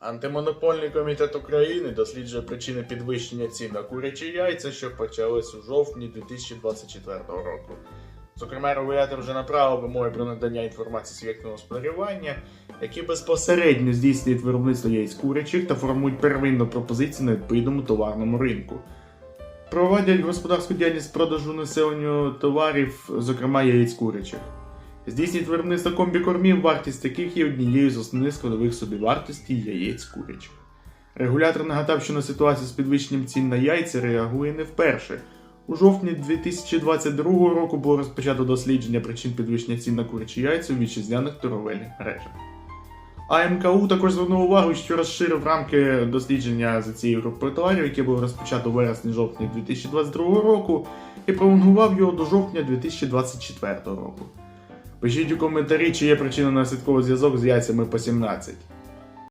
Антимонопольний комітет України досліджує причини підвищення цін на курячі яйця, що почалось у жовтні 2024 року. Зокрема, регулятор вже направив вимоги про надання інформації суб'єктам господарювання, які безпосередньо здійснюють виробництво яєць курячих та формують первинну пропозицію на відповідному товарному ринку. Проводять господарську діяльність продажу населенню товарів, зокрема яєць курячих. Здійснюють виробництво комбікормів, вартість яких є однією з основних складових собівартості яєць курячих. Регулятор нагадав, що на ситуацію з підвищенням цін на яйця реагує не вперше. У жовтні 2022 року було розпочато дослідження причин підвищення цін на курячі яйця у вітчизняних торговельних мережах. А МКУ також звернув увагу, що розширив рамки дослідження за цією групою товарів, яке було розпочато вересні-жовтні 2022 року, і пролонгував його до жовтня 2024 року. Пишіть у коментарі, чи є причина наслідковий зв'язок з яйцями по 17.